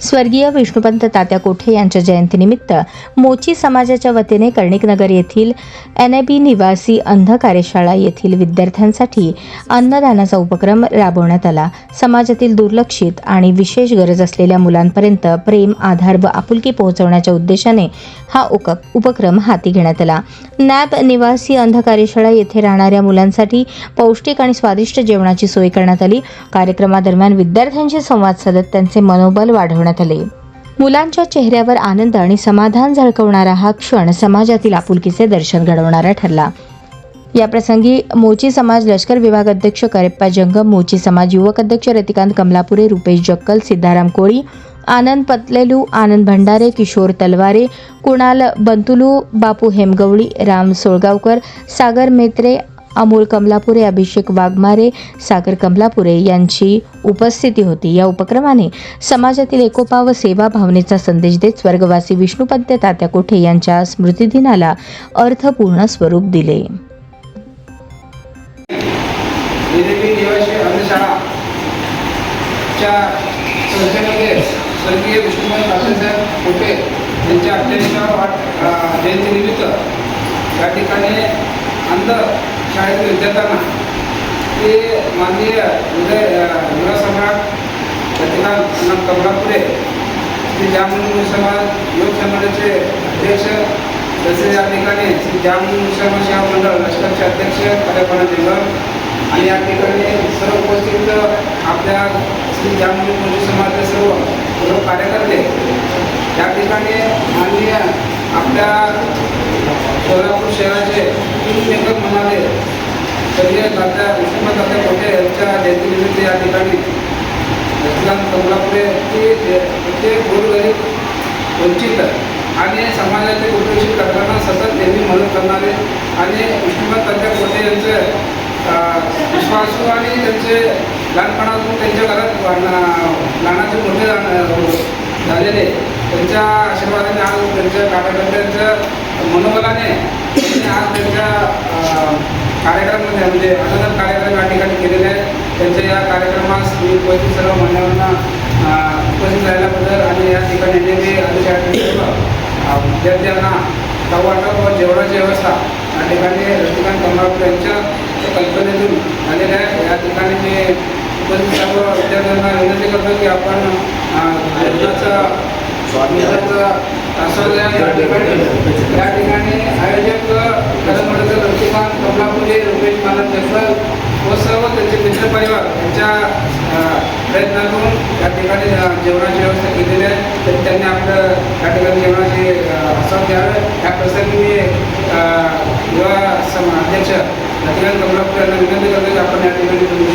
स्वर्गीय विष्णुपंत तात्या कोठे यांच्या जयंतीनिमित्त मोची समाजाच्या वतीने कर्णिकनगर येथील एन बी निवासी अंध कार्यशाळा येथील विद्यार्थ्यांसाठी अन्नदानाचा उपक्रम राबवण्यात आला. समाजातील दुर्लक्षित आणि विशेष गरज असलेल्या मुलांपर्यंत प्रेम आधार व आपुलकी पोहोचवण्याच्या उद्देशाने हा उपक्रम हाती घेण्यात आला. नॅब निवासी अंध कार्यशाळा येथे राहणाऱ्या मुलांसाठी पौष्टिक आणि स्वादिष्ट जेवणाची सोय करण्यात आली. कार्यक्रमादरम्यान विद्यार्थ्यांशी संवाद साधत त्यांचे मनोबल वाढवण्यात आले. मुलांच्या चेहऱ्यावर आनंद आणि समाधान झळकवणारा हा क्षण समाजातील आपुलकीचे दर्शन घडवणारा ठरला. या प्रसंगी मोची समाज लष्कर विभाग अध्यक्ष करेप्पा जंगम मोची समाज युवक अध्यक्ष रतिकांत कमलापुरे रुपेश जक्कल सिद्धाराम कोळी आनंद पतलेलू आनंद भंडारे किशोर तलवारे कुणाल बंतुलू बापू हेमगवळी राम सोळगावकर सागर मेत्रे अमोल कमलापुरे अभिषेक वाघमारे सागर कमलापुरे यांची उपस्थिती होती. या उपक्रमाने समाजातील एकोपा व सेवा भावनेचा संदेश देत स्वर्गवासी विष्णुपंत तात्या कोठे यांच्या स्मृतिदिनाला अर्थपूर्ण स्वरूप दिले. स्वर्गीय तात्यासाहेब यांच्या वाट जयंतीनिमित्त या ठिकाणी अंध शाळेतील विद्यार्थ्यांना. ते माननीय उदय अ, युवा सम्राट रतिकांत कमलापुरे श्री जामुन समाज युवक समाजाचे अध्यक्ष तसेच या ठिकाणी श्री जामून समाज सेवा मंडळ लष्करचे अध्यक्ष कार्यपालन निगम आणि या ठिकाणी सर्व उपस्थित आपल्या श्री जामणी मुली समाजाचे सर्व सर्व कार्यकर्ते. या ठिकाणी माननीय आपल्या सोलापूर शहराचे तीन लेखक म्हणाले स्वर्गीय तात्या विष्णुपत तात्या कोटे यांच्या जयंतीनिमित्त या ठिकाणी रत्नांत कमलापुरे ते प्रत्येक गोरगरीब वंचित आणि समाजाचे उपेक्षित करताना सतत नेहमी मदत करणारे आणि विष्णुपत तात्या कोटे यांचे विश्वासू आणि त्यांचे लहानपणातून त्यांच्या घरात लहान- लहानाचे मोठे झालेले त्यांच्या आशीर्वादाने आज त्यांच्या कार्यकर्त्यांच्या मनोबलाने आज त्यांच्या कार्यक्रम म्हणजे अनंत कार्यक्रम या ठिकाणी केलेले आहेत. त्यांच्या या कार्यक्रमास मी उपस्थित सर्व मान्यवरांना उपस्थित राहिल्याबद्दल आणि या ठिकाणी नेहमी अतिशय विद्यार्थ्यांना खाऊ वाटप व जेवणाची व्यवस्था या ठिकाणी रतिकांत कमलापूर यांच्या कल्पनेतून आलेल्या आहे. या ठिकाणी मी उपस्थित सर्व विद्यार्थ्यांना विनंती करतो की आपण अं, जेवणाचा स्वामीचं आस्वाद या ठिकाणी या ठिकाणी आयोजक खरं म्हटलं तर रतिकांत आपले रुपेश मानव जगल व सर्व त्यांचे मित्रपरिवार यांच्या प्रयत्नातून या ठिकाणी जेवणाची व्यवस्था केलेली आहे. तर त्यांनी आपलं या ठिकाणी जेवणाचे अं, द्यावं. या प्रसंगी मी युवा सम अध्यक्ष रतिकांत कमलापूर यांना विनंती करतो की आपण या ठिकाणी तुम्ही